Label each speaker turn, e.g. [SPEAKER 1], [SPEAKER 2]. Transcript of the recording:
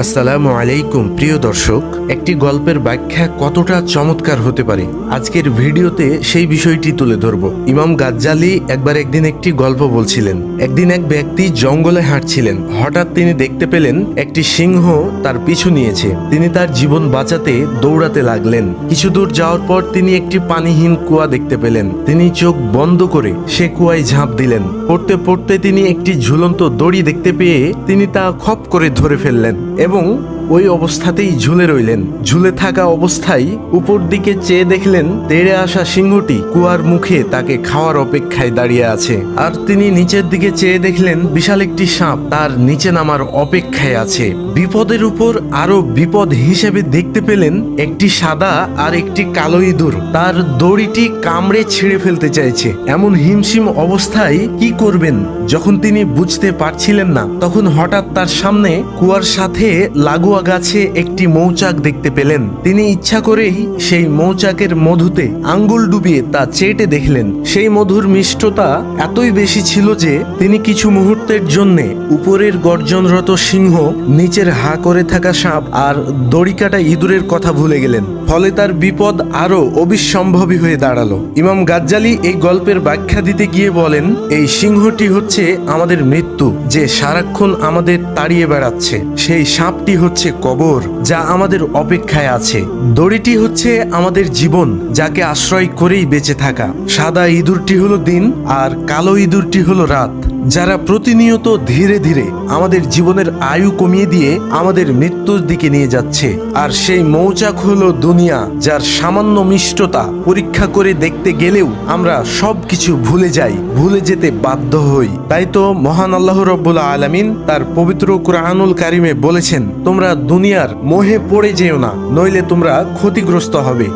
[SPEAKER 1] আসসালামু আলাইকুম, প্রিয় দর্শক। একটি গল্পের ব্যাখ্যা কতটা চমৎকার হতে পারে? আজকের ভিডিওতে সেই বিষয়টি তুলে ধরব। ইমাম গাজ্জালি একবার একদিন একটি গল্প বলছিলেন। একদিন এক ব্যক্তি জঙ্গলে হাঁটছিলেন। হঠাৎ তিনি দেখতে পেলেন একটি সিংহ তার পিছু নিয়েছে। তিনি তার জীবন বাঁচাতে দৌড়াতে লাগলেন। কিছু দূর যাওয়ার পর তিনি একটি পানিহীন কুয়া দেখতে পেলেন। তিনি চোখ বন্ধ করে সে কুয়ায় ঝাঁপ দিলেন। পড়তে পড়তে তিনি একটি ঝুলন্ত দড়ি দেখতে পেয়ে তিনি তা খপ করে ধরে ফেললেন এবং ওই অবস্থাতেই ঝুলে রইলেন। ঝুলে থাকা অবস্থায় উপর দিকে চেয়ে দেখলেন, তেড়ে আসা সিংহটি কুয়ার মুখে তাকে খাওয়ার অপেক্ষায় দাঁড়িয়ে আছে। আর তিনি নিচের দিকে চেয়ে দেখলেন, বিশাল একটি সাপ তার নিচে নামার অপেক্ষায় আছে। বিপদের উপর আরও বিপদ হিসেবে দেখতে পেলেন, একটি সাদা আর একটি কালো ইঁদুর। তার দড়িটি কামড়ে ছিঁড়ে ফেলতে চাইছে। এমন হিমশিম অবস্থায় কি করবেন? যখন তিনি বুঝতে পারছিলেন না, তখন হঠাৎ তার সামনে কুয়ার সাথে লাগোয়া গাছে একটি মৌচাক দেখতে পেলেন। তিনি ইচ্ছা করেই সেই মৌচাকের মধুতে আঙ্গুল ডুবিয়ে তা চেটে দেখলেন। সেই মধুর মিষ্টতা এতই বেশি ছিল যে তিনি কিছু মুহূর্তের জন্যে উপরের গর্জনরত সিংহ, নিচের হা করে থাকা সাপ আর দড়ি কাটা ইঁদুরের কথা ভুলে গেলেন। ফলে তার বিপদ আরও অবিসম্ভবী হয়ে দাঁড়াল। ইমাম গাজ্জালি এই গল্পের ব্যাখ্যা দিতে গিয়ে বলেন, এই সিংহটি হচ্ছে আমাদের মৃত্যু, যে সারাক্ষণ আমাদের তাড়িয়ে বেড়াচ্ছে। সেই সাপটি হচ্ছে কবর যা আমাদের অপেক্ষায় আছে। দড়িটি হচ্ছে আমাদের জীবন, যাকে আশ্রয় করেই বেঁচে থাকা। সাদা ইঁদুরটি হলো দিন আর কালো ইঁদুরটি হলো রাত। যারা প্রতিনিয়ত ধীরে ধীরে আমাদের জীবনের আয়ু কমিয়ে দিয়ে আমাদের মৃত্যুর দিকে নিয়ে যাচ্ছে। আর সেই মৌচাক হলো দুনিয়া, যার সামান্য মিষ্টতা পরীক্ষা করে দেখতে গেলেও আমরা সব কিছু ভুলে যাই, ভুলে যেতে বাধ্য হই। তাই তো মহান আল্লাহ রব্বুল আলামিন তার পবিত্র কুরআনুল কারিমে বলেছেন, তোমরা দুনিয়ার মোহে পড়ে যেও না, নইলে তোমরা ক্ষতিগ্রস্ত হবে।